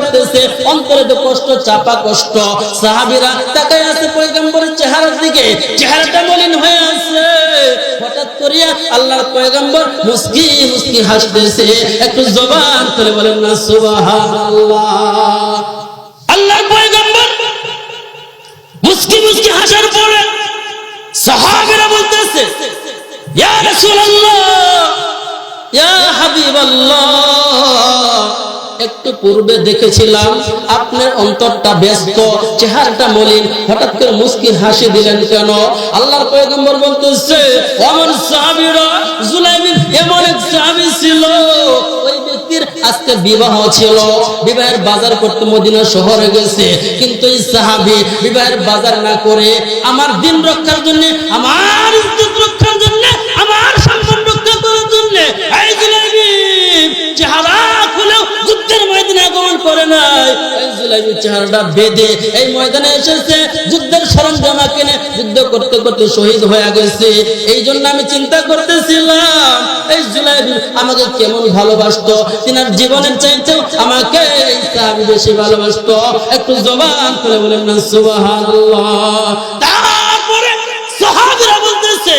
করতেছে, অন্তরে তো কষ্ট, চাপা কষ্ট। সাহাবীরা তাকায় আছে পয়গম্বরের চেহারার দিকে। চেহারাটা মলিন হয়ে আছে। হঠাৎ করিয়া আল্লাহর পয়গম্বর মুস্কি মুস্কি হাসতেছে। একটু জবান করে বলেন, না, সুবহানাল্লাহ। আল্লাহর পয়গম্বর মুস্কি মুস্কি হাসার পরে সাহাবীরা বলতেছে, ইয়া রাসূলুল্লাহ, ইয়া হাবিবাল্লাহ। একটু পূর্বে দেখেছিলাম, আপনার অন্তরটা ব্যস্ত, চেহারাটা মলিন। হঠাৎ করে মুস্কিন হাসি দিলেন কেন? আল্লাহর পয়গম্বর বলতেছে আমার সাহাবীরা জুলাইবিন এমন এক সাহাবী ছিল। ওই ব্যক্তির আজকে বিবাহ ছিল। বিবাহের বাজার করতে মদিনা শহরে গেছে। কিন্তু এই সাহাবী বিবাহের বাজার না করে আমার দিন রক্ষার জন্য আমার করে নাই। জুলাইবির চেহারাটা বেঁধে এই ময়দানে এসেছে, যুদ্ধের সরঞ্জামা কিনে যুদ্ধ করতে করতে শহীদ হয়ে গেছে। এই জন্য আমি চিন্তা করতেছিলাম, এই জুলাইবি আমাকে কেমন ভালোবাসতো? তিনার জীবনের চাইতেও আমাকে সাহাবী বেশি ভালোবাসতো। একটু জবান করে বলেন না, সুবহানাল্লাহ। তারপরে বলতেছে